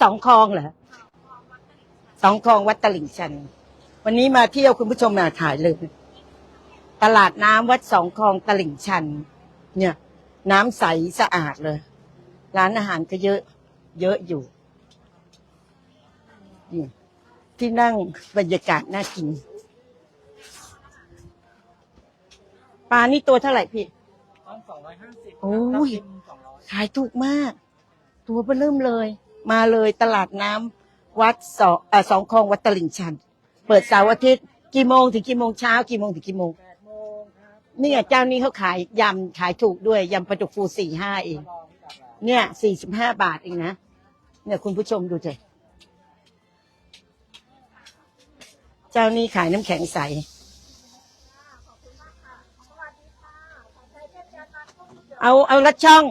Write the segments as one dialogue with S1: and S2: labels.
S1: สองคลองเหรอสองคลองวัดตลิ่งชัน วันนี้มาเที่ยวคุณผู้ชมมาถ่ายเลยตลาดน้ำวัดสองคลองตลิ่งชัน เนี่ย น้ำใสสะอาดเลย ร้านอาหารก็เยอะ เยอะอยู่นี่ที่นั่งบรรยากาศน่ากินปลานี่ตัวเท่าไหร่พี่
S2: ต้องสองร้อยห้าสิบ
S1: โอ้ย
S2: สองร้อย
S1: ขายถูกมาก ตัวเบอเริ่มเลย มาเลยตลาดน้ำวัดสองอ่าสองคลองวัดตลิ่งชัน เปิดเสาร์อาทิตย์กี่โมงถึงกี่โมงเช้ากี่โมงถึงกี่โมง
S2: แปดโมงครับ
S1: เนี่ยเจ้านี้เขาขายยำขายถูกด้วยยำปลาดุกฟูสี่ห้าเอง
S2: ลองกับร้าน
S1: เนี่ยสี่สิบห้าบาทเองนะเนี่ยคุณผู้ชมดูเถอะเจ้านี้ขายน้ำแข็งใส เอาเอาละช่อง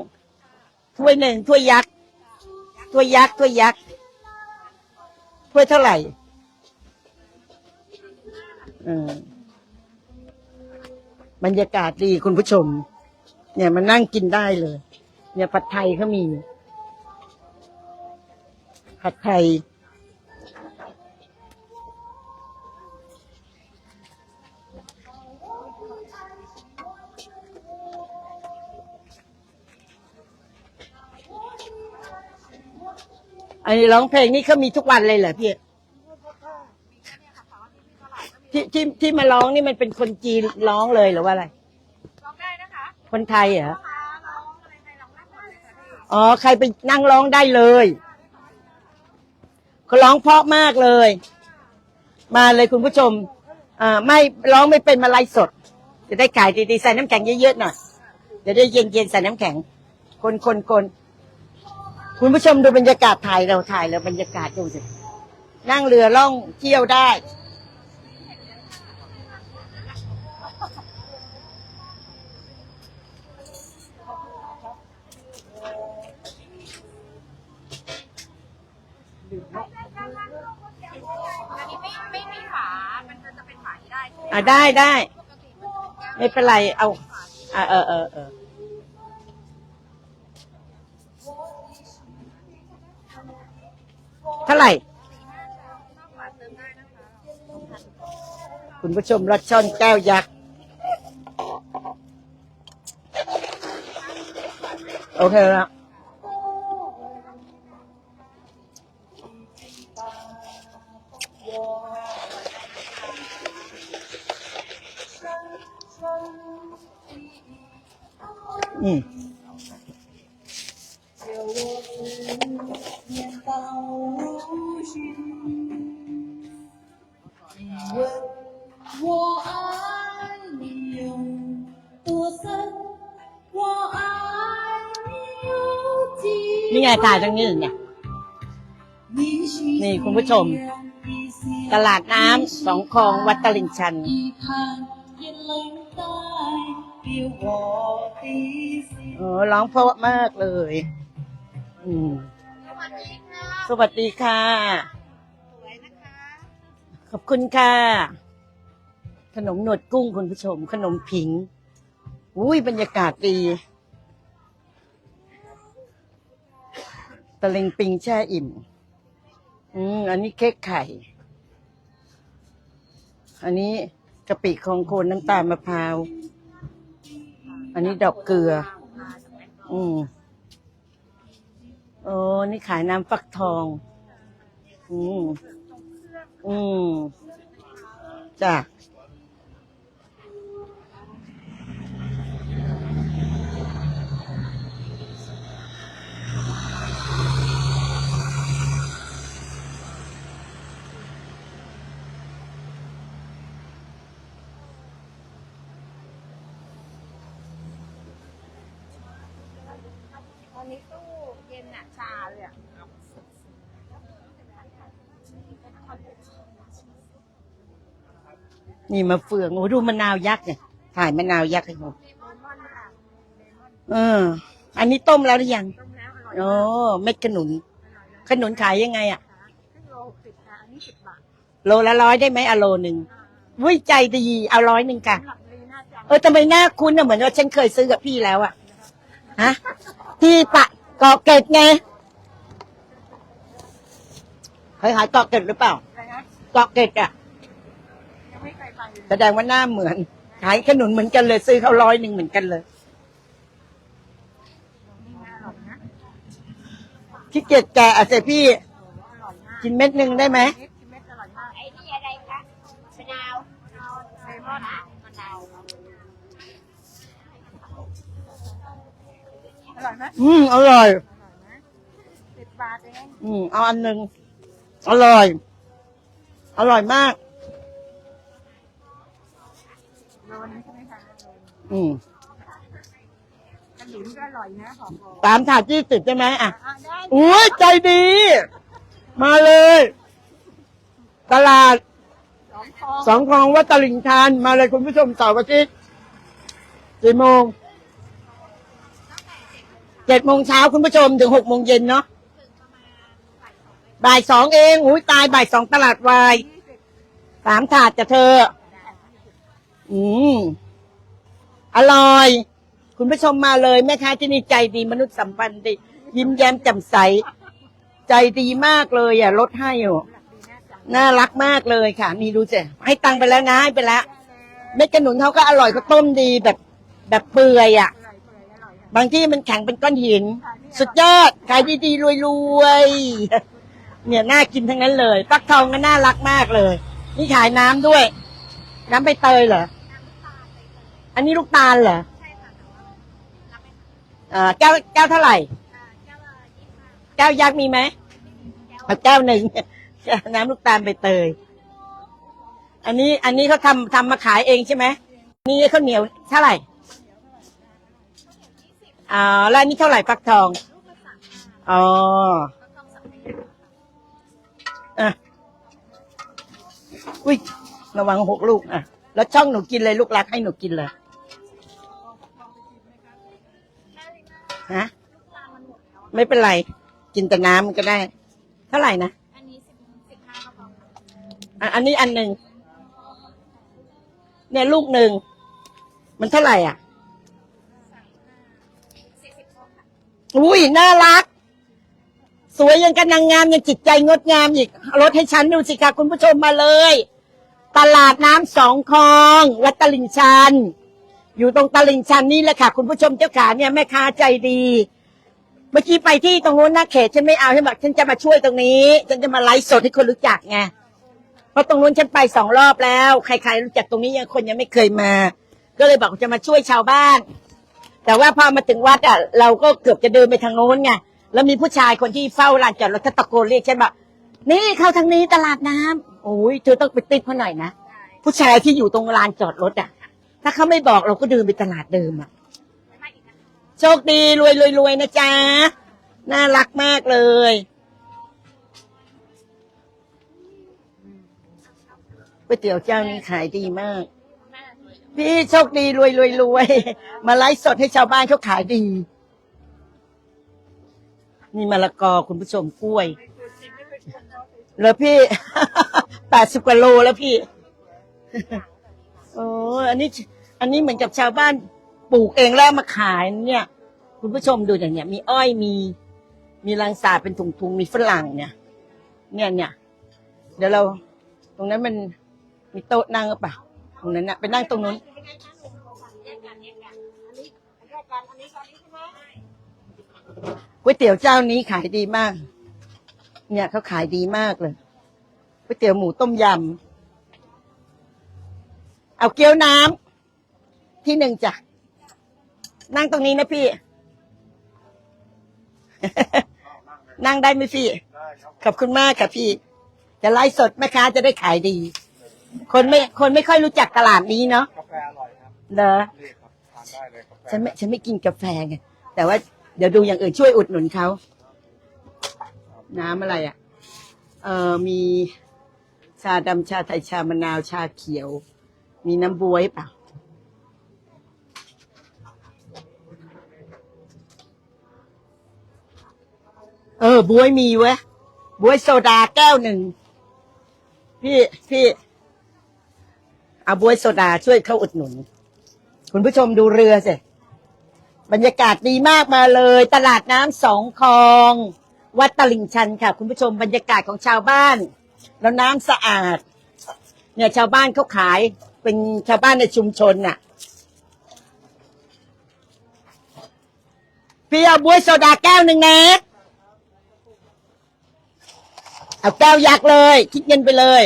S1: ถ้วยหนึ่งถ้วยยักษ์ ตัวยักษ์ตัวยักษ์ถ้วยเท่าไหร่เออบรรยากาศดีคุณผู้ชม เนี่ยมานั่งกินได้เลย เนี่ยผัดไทยเขามี ผัดไทย อันนี้ร้องเพลงนี่เขามีทุกวันเลยเหรอพี่ที่ที่ที่มาร้องนี่มันเป็นคนจีนร้องเลยหรือว่าอะไร
S3: ร้องได้นะคะ
S1: คนไทยเหรอ
S3: มาร้องอะไรใครร้องได้หมดเลยค่ะพี่
S1: อ๋อใครไปนั่งร้องได้เลยเขาร้องเพราะมากเลย มาเลยคุณผู้ชมอ่าไม่ร้องไม่เป็นมาไลฟ์สด จะได้ขายดีๆใส่น้ำแข็งเยอะๆหน่อยจะได้เย็นๆใส่น้ำแข็ง คนคนคน คุณผู้ชมดูบรรยากาศถ่ายเราถ่ายแล้วบรรยากาศดูสินั่งเรือล่องเที่ยวได้
S3: อันนี้ไม่ไม่มีฝา มันจะจะเป็นฝาที่ได้ใช่ไหม
S1: อ่าได้ได้
S3: ปกติมันจะเป็นแก้ว
S1: ไม่เป็นไร เอาอ่าเออเออเออ ท่าไหร่
S3: คุ
S1: ณผู้ชมรสช่อนแก้วยักษ์โอเคแล้วอืม นี่ไงถ่ายตรงนี้เนี่ยนี่คุณผู้ชม ตลาดน้ำสองคลองวัดตลิ่งชันโอ้ร้องเพราะมากเลย
S3: สวัสดีค่ะ
S1: ขอบคุณค่ะ ขนมหนวดกุ้งคุณผู้ชม ขนมผิง อุ้ยบรรยากาศดี ตะลิงปิงแช่อิ่ม อืม อันนี้เค้กไข่ อันนี้กะปิของโคนน้ำตาลมะพร้าว อันนี้ดอกเกลือ อืม โอ้ นี่ขายน้ำฟักทอง อืม อืม จ้ะ
S3: ตอนนี้ตู้เย็นอะชาเลยอะ
S1: นี่มาเฟืองโอ้ดูมะนาวยักษ์เนี่ยถ่ายมะนาวยักษ์ให้ผม
S3: เลมอนค่ะเลมอน
S1: เออ อันนี้ต้มแล้วหรือยัง
S3: ต้มแล้วอร่อย
S1: โอ้เม็ดขนุน
S3: อร่อยเลย
S1: ขนุนขายยังไงอะ
S3: ค่ะครึ่งโลหกสิบค่ะอันนี้สิบบาท
S1: โลละร้อยได้ไหมอะโลหนึ่งวุ้ยใจดีเอาร้อยหนึ่งค่ะ
S3: สำหรับลีน่าจัง
S1: เออทำไมหน้าคุ้นอะเหมือนว่าฉันเคยซื้อกับพี่แล้วอะฮะที่ปะเกาะเกร็ดไงเคยขายเกาะเกร็ดหรือเปล่า
S3: อะไรนะ
S1: เกาะเกร็ดอะ
S3: ยังไม่เคยไปเลย
S1: แสดงว่าหน้าเหมือน ขายขนุนเหมือนกันเลย ซื้อเขาร้อยหนึ่งเหมือนกันเลย
S3: นี่น่าอร่อยนะ
S1: ขี้เกียจแกะอะเสพี่
S3: อร่อยมาก
S1: กินเม็ดหนึ่งได้ไหม
S3: เม็ดกินเม็ดอร่อยมาก
S4: ไอ้นี่อะไรคะมะนาว
S3: เลมอนมะนาวอร่อยไหม
S1: อืมอร่อย
S3: อร่อยนะสิบบาทเอง
S1: อืมเอาอันหนึ่งอร่อย อร่อยมาก
S3: นึงใช่ไหมคะ
S1: อืม
S3: ขนุนก็อร่อยนะขอบคุณ
S1: สามถาดยี่สิบใช่ไหมอะ
S3: อะได้
S1: อุ้ยใจดี มาเลย ตลาด
S3: สองฟอง
S1: สองคลองวัดตลิ่งชันมาเลยคุณผู้ชมเสาร์อาทิตย์กี่โมงเจ็ดโมงเช้าคุณผู้ชมถึงหกโมงเย็นเนาะบ่ายสองเองอุ้ยตายบ่ายสองตลาดวาย
S3: ยี่สิบ
S1: สามถาดจะเธอ อืม อร่อย คุณผู้ชมมาเลยแม่ค้าที่นี่ใจดีมนุษย์สัมพันธ์ดียิ้มแย้มแจ่มใส ใจดีมากเลยอะลดให้อยู่
S3: หลักดีน่า
S1: รักมากเลยค่ะ นี่ดูสิให้ตังค์ไปแล้วนะให้ไปแล้วเม็ดกระหนุนเขาก็อร่อยเขาต้มดีแบบแบบเปื่อยอะ
S3: อร่อยเปื่อยอร่อยค่ะ
S1: บางที่มันแข็งเป็นก้อนหิน สุดยอดขายดีๆรวยๆเนี่ยน่ากินทั้งนั้นเลยฟักทองก็น่ารักมากเลย นี่ขายน้ำด้วย น้ำใบเตยเหรอ อันนี้ลูกตาลเหรออ่าแก้วแก้วเท่าไหร่แก้วยักษ์มีไหมเอาแก้วหนึ่ง น้ำลูกตาลใบเตย อันนี้อันนี้เขาทำทำมาขายเองใช่ไหมนี่ข้าวเหนียวเท่าไหร่อ่าแล้วอันนี้เท่าไหร่ฟักทองอ๋ออะ อุ้ย ระวังหกลูกอะ แล้วช่องหนูกินเลยลูกรักให้หนูกินเลย ฮะไม่เป็นไร กินแต่น้ำมันก็ได้ เท่าไหร่นะ
S4: อันนี้สิบสิบห้ากระป๋อง
S1: อะอันนี้อันหนึ่งเนี่ยลูกหนึ่งมันเท่าไหร่อะ
S4: สี่สิบหกค่ะ
S1: อุ้ยน่ารัก สวยยังกันนางงามยังจิตใจงดงามอีกเอารถให้ฉันดูสิคะคุณผู้ชมมาเลย ตลาดน้ำสองคลอง วัดตลิ่งชัน อยู่ตรงตลิ่งชันนี่แหละค่ะ คุณผู้ชมเจ้าขาเนี่ยแม่ค้าใจดี เมื่อกี้ไปที่ตรงนู้นนะเขตฉันไม่เอาฉันบอกฉันจะมาช่วยตรงนี้ ฉันจะมาไลฟ์สดให้คนรู้จักไงเพราะตรงนู้นฉันไปสองรอบแล้ว ใครๆรู้จักตรงนี้ยังคนยังไม่เคยมา ก็เลยบอกจะมาช่วยชาวบ้าน แต่ว่าพอมาถึงวัดอะเราก็เกือบจะเดินไปทางโน้นไงแล้วมีผู้ชายคนที่เฝ้าลานจอดรถตะโกนเรียกฉันบอกนี่เข้าทางนี้ตลาดน้ำโอ้ยเธอต้องไปติดเขาหน่อยนะผู้ชายที่อยู่ตรงลานจอดรถอะ ถ้าเขาไม่บอกเราก็เดินไปตลาดเดิมอะโชคดีรวยรวยรวยนะจ๊ะ น่ารักมากเลย ก๋วยเตี๋ยวเจ้านี้ขายดีมาก พี่โชคดีรวยรวยรวยมาไลฟ์สดให้ชาวบ้านเขาขายดีนี่มะละกอคุณผู้ชมกล้วย แล้วพี่แปดสิบกว่าโลแล้วพี่ โอ้อันนี้ อันนี้เหมือนกับชาวบ้านปลูกเองแล้วมาขายเนี่ย คุณผู้ชมดูอย่างเนี้ย มีอ้อยมี มีลังสาเป็นถุงๆมีฝรั่งเนี่ย เนี่ยเนี่ยเดี๋ยวเรา ตรงนั้นมันมีโต๊ะนั่งหรือเปล่าตรงนั้นนะไปนั่งตรงนู้นก๋วยเตี๋ยวเจ้านี้ขายดีมาก เนี่ยเขาขายดีมากเลยก๋วยเตี๋ยวหมูต้มยำ เอาเกี๊ยวน้ำที่หนึ่งจ้ะ นั่งตรงนี้นะพี่ นั่งได้ไหมพี่ ขอบคุณมากค่ะพี่ จะไลฟ์สดแม่ค้าจะได้ขายดี คนไม่คนไม่ค่อยรู้จักตลาดนี้เนาะ
S2: กาแฟอร่อยครับ
S1: เหรอ
S2: นี่ครับทานได้เลยกาแฟ
S1: ฉันไม่ฉันไม่กินกาแฟไงแต่ว่าเดี๋ยวดูอย่างอื่นช่วยอุดหนุนเขา น้ำอะไรอะ เออมีชาดำชาไทยชามะนาวชาเขียว มีน้ำบวยเปล่าเออบวยมีเว้ยบวยโซดาแก้วหนึ่ง พี่พี่เอาบวยโซดาช่วยเข้าอุดหนุน คุณผู้ชมดูเรือสิบรรยากาศดีมากมาเลย ตลาดน้ำสองคลอง วัดตลิ่งชันค่ะ คุณผู้ชมบรรยากาศของชาวบ้าน แล้วน้ำสะอาด เนี่ยชาวบ้านเขาขาย เป็นชาวบ้านในชุมชนน่ะ พี่เอาบวยโซดาแก้วหนึ่งนะเอาแก้วยักษ์เลย คิดเงินไปเลย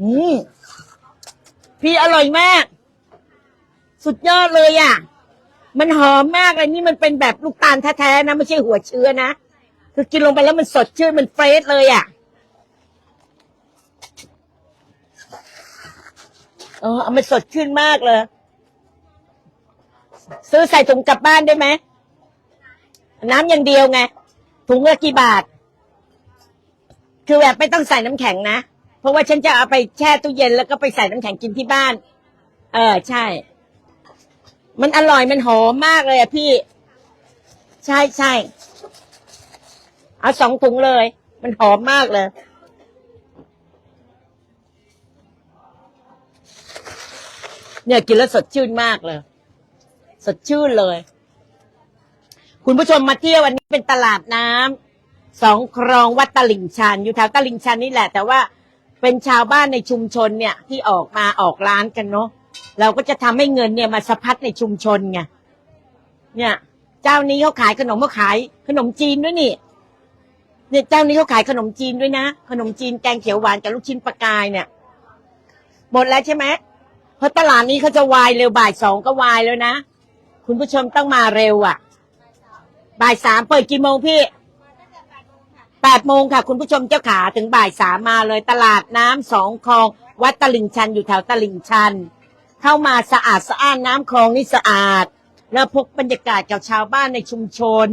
S1: อืมพี่อร่อยมาก สุดยอดเลยอะ มันหอมมากเลยนี่มันเป็นแบบลูกตาลแท้ๆนะ ไม่ใช่หัวเชื้อนะ คือกินลงไปแล้วมันสดชื่นมันเฟรชเลยอะ เออเอามันสดชื่นมากเลย ซื้อใส่ถุงกลับบ้านได้ไหม น้ำอย่างเดียวไง ถุงละกี่บาท คือแบบไม่ต้องใส่น้ำแข็งนะ เพราะว่าฉันจะเอาไปแช่ตู้เย็นแล้วก็ไปใส่น้ำแข็งกินที่บ้าน เออ ใช่ มันอร่อยมันหอมมากเลยอะพี่ ใช่ใช่เอาสองถุงเลย มันหอมมากเลย เนี่ยกินแล้วสดชื่นมากเลย สดชื่นเลย คุณผู้ชมมาเที่ยววันนี้เป็นตลาดน้ำสองครองวัดตลิ่งชัน อยู่แถวตลิ่งชันนี่แหละ แต่ว่าเป็นชาวบ้านในชุมชนเนี่ย ที่ออกมาออกร้านกันเนาะเราก็จะทำให้เงินเนี่ยมาสะพัดในชุมชนไงเนี่ย เจ้านี้เขาขายขนมเขาขาย ขนมจีนด้วยนี่เนี่ยเจ้านี้เขาขายขนมจีนด้วยนะ ขนมจีนแกงเขียวหวานกับลูกชิ้นปลากายเนี่ย หมดแล้วใช่ไหม เพราะตลาดนี้เขาจะวายเร็วบ่ายสองก็วายแล้วนะ คุณผู้ชมต้องมาเร็วอะ บ่ายสามเปิดกี่โมงพี่แปดโมงค่ะ คุณผู้ชมเจ้าขาถึงบ่ายสามมาเลยตลาดน้ำสองคลอง วัดตลิ่งชันอยู่แถวตลิ่งชัน เข้ามาสะอาดสะอ้านน้ำคลองนี่สะอาด แล้วพบบรรยากาศกับชาวบ้านในชุมชน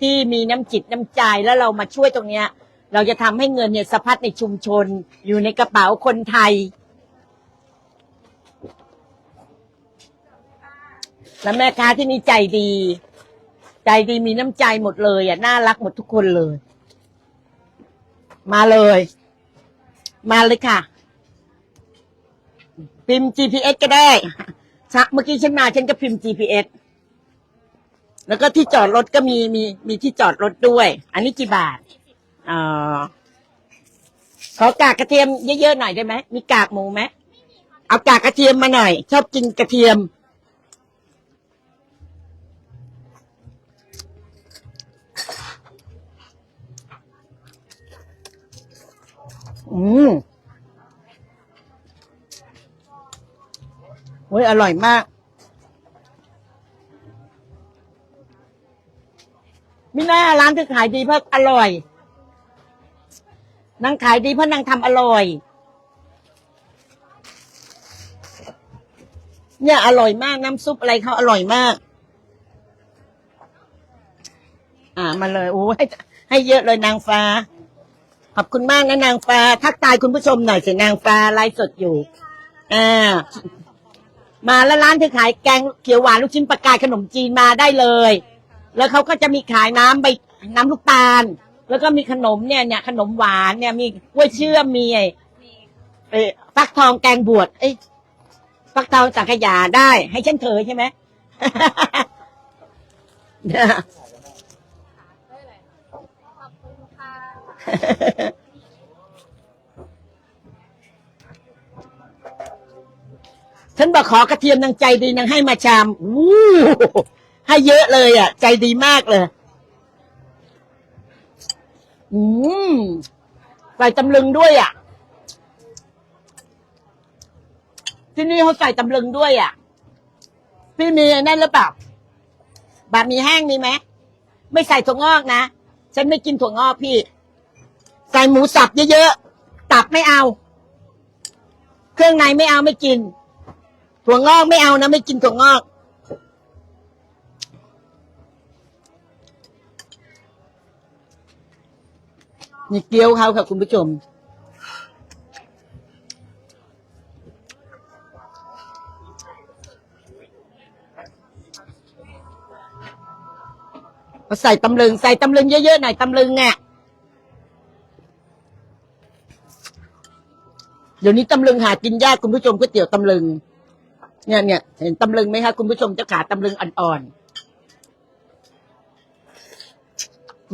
S1: ที่มีน้ำจิตน้ำใจแล้วเรามาช่วยตรงเนี้ย เราจะทำให้เงินเนี่ยสะพัดในชุมชน อยู่ในกระเป๋าคนไทย แล้วแม่ค้าที่นี่ใจดี ใจดีมีน้ำใจหมดเลยอะน่ารักหมดทุกคนเลย มาเลย มาเลยค่ะ พิมพ์ GPS ก็ได้เมื่อกี้ฉันมาฉันก็พิมพ์ GPS แล้วก็ที่จอดรถก็มีมีมีที่จอดรถด้วย อันนี้กี่บาทอ่อขอกากกระเทียมเยอะๆหน่อยได้ไหม มีกากหมูไหม เอากากกระเทียมมาหน่อย ชอบกินกระเทียม อืมโอ้ยอร่อยมากม่น่าร้านเธอขายดีเพราะอร่อยนางขายดีเพราะนางทำอร่อย เนี่ยอร่อยมากน้ำซุปอะไรเขาอร่อยมาก อ่ามาเลยโอ้ให้ให้เยอะเลยนางฟ้า ขอบคุณมากนะนางฟ้าทักทายคุณผู้ชมหน่อยสินางฟ้าไลฟ์สดอยู่อ่ามาแล้วร้านที่ขายแกงเขียวหวานลูกชิ้นปลากายขนมจีนมาได้เลย แล้วเขาก็จะมีขายน้ำใบน้ำลูกตาล แล้วก็มีขนมเนี่ยเนี่ยขนมหวานเนี่ยมีกล้วยเชื่อมมีไอ้เอ้ฟักทองแกงบวชเอ้ยฟักทองสังขยาได้ ให้ฉันเธอใช่ไหม
S3: ขอบคุณค่ะ
S1: ฉันบอกขอกระเทียมนางใจดีนางให้มาชามอู้ให้เยอะเลยอะ ใจดีมากเลย อืมใส่ตำลึงด้วยอะ ที่นี่เขาใส่ตำลึงด้วยอะ พี่มีนั่นหรือเปล่าบะหมี่แห้งมีไหม ไม่ใส่ถั่วงอกนะ ฉันไม่กินถั่วงอกพี่ ใส่หมูสับเยอะๆ ตับไม่เอา เครื่องในไม่เอาไม่กิน ถั่วงอกไม่เอานะ ไม่กินถั่วงอกนี่เกี๊ยวเขาค่ะคุณผู้ชม ใส่ตำลึง ใส่ตำลึงเยอะๆหน่อยตำลึงอะ เดี๋ยวนี้ตำลึงหากินยากคุณผู้ชมก๋วยเตี๋ยวตำลึง เนี่ยเนี่ยเห็นตำลึงไหมคะคุณผู้ชมเจะขาตำลึงอ่อน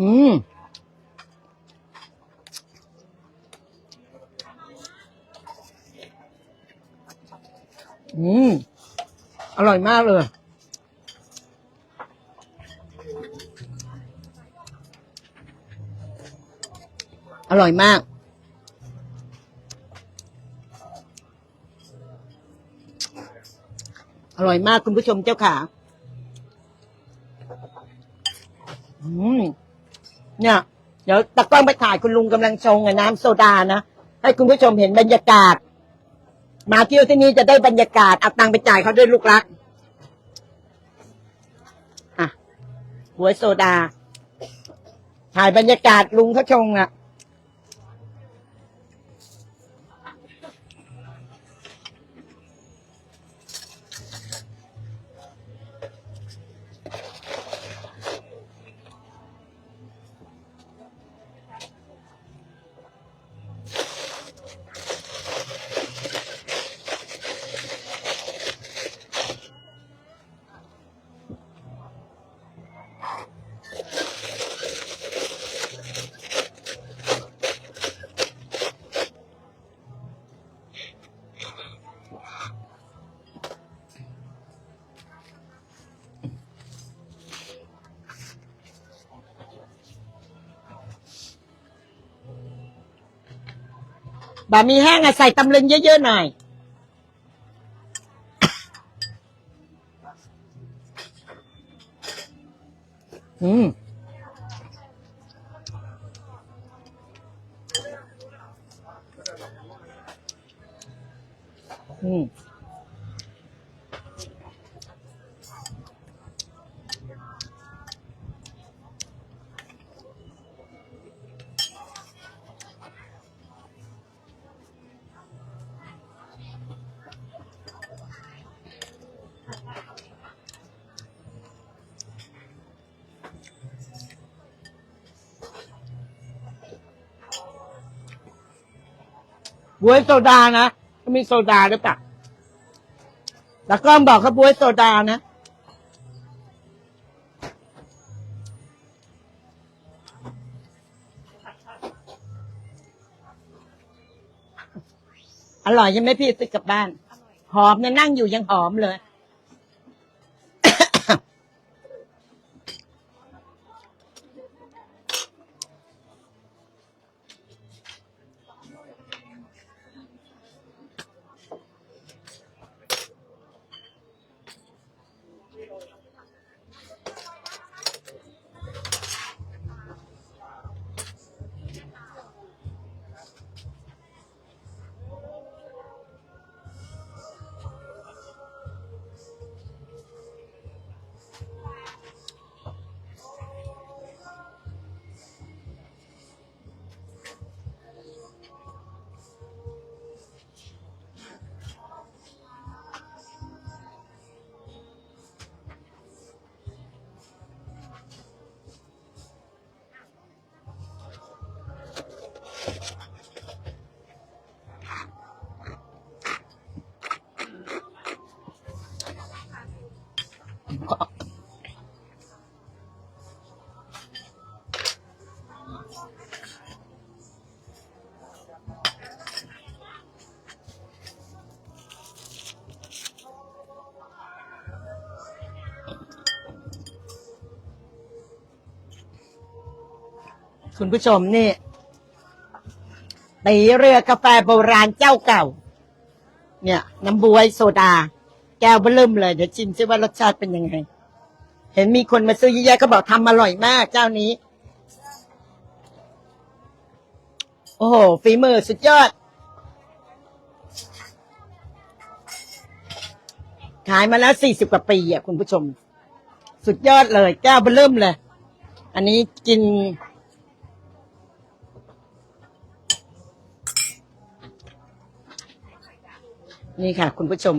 S1: อืมอืม อร่อยมากเลย อร่อยมาก อร่อยมากคุณผู้ชมเจ้าขาอืม เนี่ย เดี๋ยวตะกล้องไปถ่ายคุณลุงกำลังชงอน้ำโซดานะ ให้คุณผู้ชมเห็นบรรยากาศ มาเที่ยวที่นี่จะได้บรรยากาศ เอาตังค์ไปจ่ายเขาด้วยลูกรัก อะหวยโซดา ถ่ายบรรยากาศลุงเขาชงอะ บะหมี่แห้งอะใส่ตำลึงเยอะๆหน่อย บวยโซดานะมีโซดาหรือเปล่าแล้วก็บอกเขาบวยโซดานะอร่อยใช่ไหมพี่ซื้อกลับบ้าน หอมเนี่ยนั่งอยู่ยังหอมเลย คุณผู้ชมนี่ตีเรือกาแฟโบราณเจ้าเก่า เนี่ย น้ำบวยโซดา แก้วเบิ่มเลย เดี๋ยวชิมซิว่ารสชาติเป็นยังไง เห็นมีคนมาซื้อเยอะแยะก็บอกทำอร่อยมาก เจ้านี้ โอ้โหฝีมือสุดยอด ขายมาแล้วสี่สิบกว่าปีอะคุณผู้ชม สุดยอดเลย แก้วเบิ่มเลย อันนี้กิน นี่ค่ะ คุณผู้ชม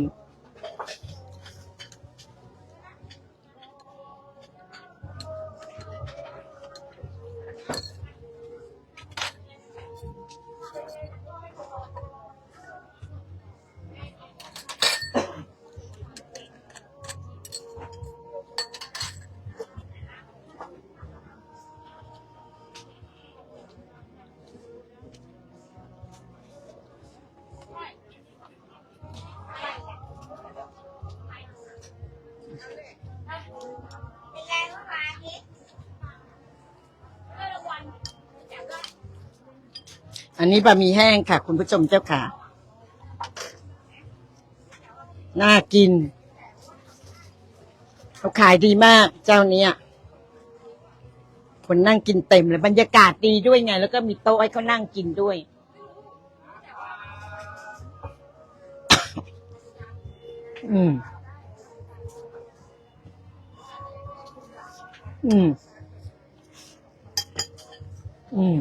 S1: อันนี้บะหมี่แห้งค่ะ คุณผู้ชมเจ้าค่ะ น่ากิน เขาขายดีมากเจ้าเนี้ยคนนั่งกินเต็มเลยบรรยากาศดีด้วยไง แล้วก็มีโต๊ะให้เขานั่งกินด้วย อืม อืม อืม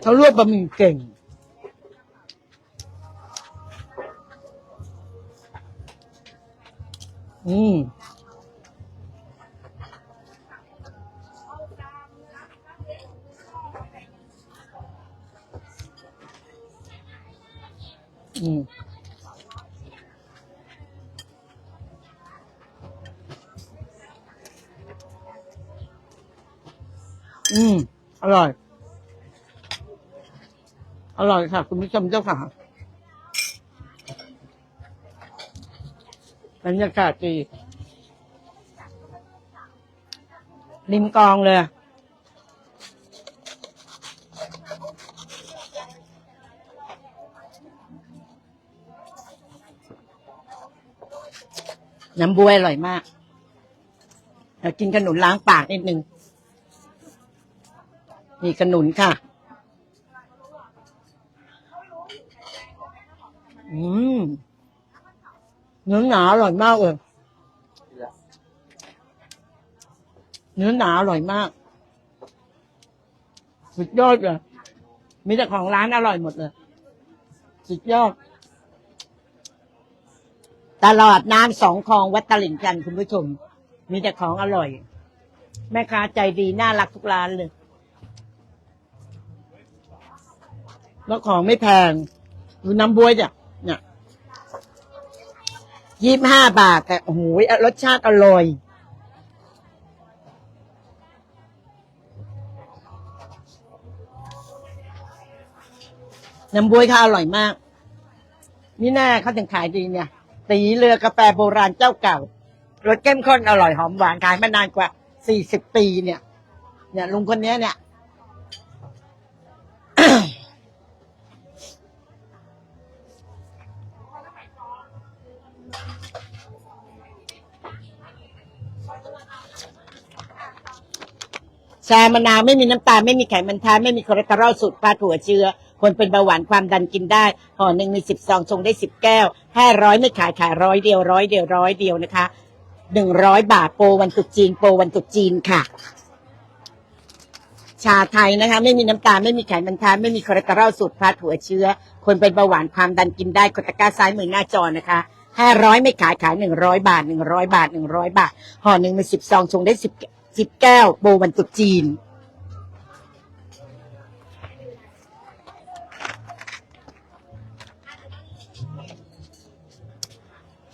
S1: เขาลวกบะหมี่เก่ง อืมอืมอืม ร่อย อร่อยค่ะ คุณผู้ชมเจ้าค่ะบรรยากาศดีริมกองเลยน้ำบวยอร่อยมากเดี๋ยวกินขนุนล้างปากนิดนึง นี่ขนุนค่ะ อืมเนื้อหนาอร่อยมากเลยเนื้อหนาอร่อยมาก สุดยอดเลยมีแต่ของร้านอร่อยหมดเลย สุดยอด ตลาดน้ำสองคลองวัดตลิ่งชันคุณผู้ชม มีแต่ของอร่อย แม่ค้าใจดีน่ารักทุกร้านเลย แล้วของไม่แพงดูน้ำบวยจ้ะเนี่ยยี่บห้าบาท แต่โอ้โหรสชาติอร่อยน้ำบวยเขาอร่อยมาก นี่แน่เขาถึงขายดีเนี่ย ตีเรือกาแฟโบราณเจ้าเก่ารสเข้มข้นอร่อยหอมหวานขายมานานกว่าสี่สิบปีเนี่ย เนี่ยลุงคนนี้เนี่ย ชามะนาวไม่มีน้ำตาลไม่มีไขมันแท้ไม่มีคอเลสเตอรอลสูตรปลาถั่วเชื้อคนเป็นเบาหวานความดันกินได้ห่อหนึ่งมีสิบซองชงได้สิบแก้วห้าร้อยไม่ขายขายร้อยเดียวร้อยเดียวร้อยเดียวนะคะหนึ่งร้อยบาทโปรวันตรุษจีนโปรวันตรุษจีนค่ะ ชาไทยนะคะ ไม่มีน้ำตาลไม่มีไขมันแท้ไม่มีคอเลสเตอรอลสูตรปลาถั่วเชื้อ คนเป็นเบาหวานความดันกินได้กดตะกร้าซ้ายมือหน้าจอนะคะห้าร้อยไม่ขายขายหนึ่งร้อยบาทหนึ่งร้อยบาทหนึ่งร้อยบาทห่อหนึ่งมีสิบซองชงได้สิบ สิบแก้วโปรวันตุจีน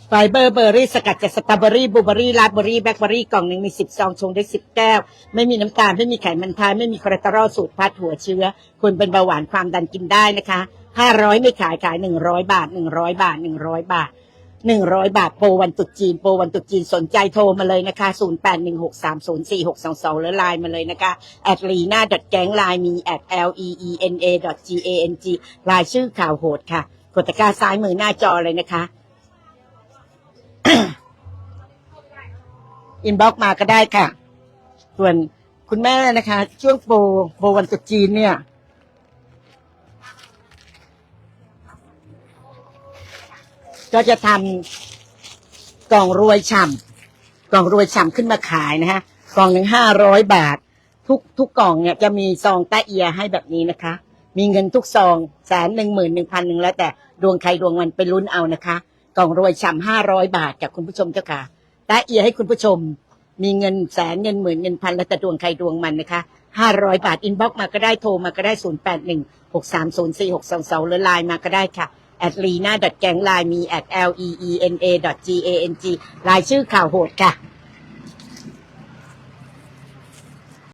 S1: ไฟเบอร์เบอร์รี่สกัดจากสตรอเบอรี่บลูเบอรี่ราสเบอรี่แบล็คเบอรี่กล่องหนึ่งมีสิบซองชงได้สิบแก้ว ไม่มีน้ำตาล ไม่มีไขมันทานไม่มีคอเลสเตอรอลสูตรพัดหัวเชื้อคนเป็นเบาหวานความดันกินได้นะคะห้าร้อยไม่ขายขายหนึ่งร้อยบาทหนึ่งร้อยบาทหนึ่งร้อยบาท หนึ่งร้อยบาทโปรวันตรุษจีนโปรวันตรุษจีนสนใจโทรมาเลยนะคะศูนย์แปดหนึ่งหกสามศูนย์สี่หกสองสองหรือไลน์มาเลยนะคะแอดลีน่าดอทแก๊งไลน์มีแอด l e e n a dot g a n g ลายชื่อข่าวโหดค่ะกดตะกร้าซ้ายมือหน้าจอเลยนะคะอินบ็อกมาก็ได้ค่ะ ส่วนคุณแม่นะคะ ช่วงโปรโปรวันตรุษจีนเนี่ย ก็จะทำกล่องรวยฉ่ำกล่องรวยฉ่ำขึ้นมาขายนะฮะกล่องหนึ่งห้าร้อยบาท ทุกทุกกล่องเนี่ยจะมีซองแตะเอียให้แบบนี้นะคะ มีเงินทุกซองแสนหนึ่งหมื่นหนึ่งพันหนึ่งแล้วแต่ดวงใครดวงมันไปลุ้นเอานะคะ กล่องรวยฉ่ำห้าร้อยบาทกับคุณผู้ชมเจ้าค่ะแตะเอียให้คุณผู้ชม มีเงินแสนเงินหมื่นเงินพันแล้วแต่ดวงใครดวงมันนะคะห้าร้อยบาทอินบ็อกมาก็ได้โทรมาก็ได้ศูนย์แปดหนึ่งหกสามศูนย์สี่หกสองสองหรือไลน์มาก็ได้ค่ะ แอดลีน่าดอทแกงไลน์มีแอด l e e n a dot g a n g ลายชื่อข่าวโหดค่ะ